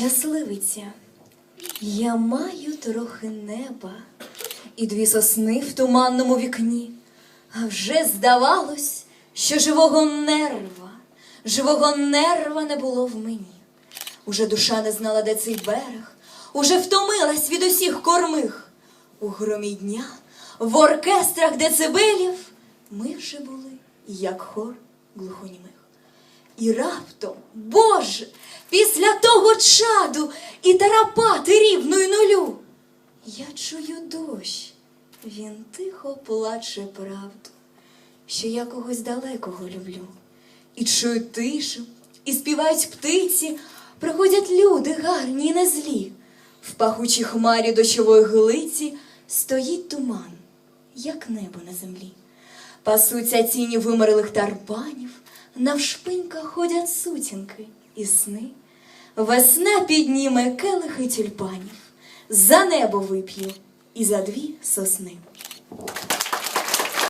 Щасливиця, я маю трохи неба і дві сосни в туманному вікні, а вже здавалось, що живого нерва, живого нерва не було в мені. Уже душа не знала, де цей берег, уже втомилась від усіх кормих. У громі дня, в оркестрах децибелів ми вже були, як хор глухонімих. І раптом, Боже, після того чаду і тарапати рівною нулю. Я чую дощ, він тихо плаче правду, що я когось далекого люблю. І чую тишу, і співають птиці, приходять люди гарні і не. В пахучій хмарі дощової глиці стоїть туман, як небо на землі. Пасуться тіні вимерлих тарпанів, навшпиньках ходять сутінки і сни. Весна підніме келихи тюльпанів, за небо вип'є і за дві сосни.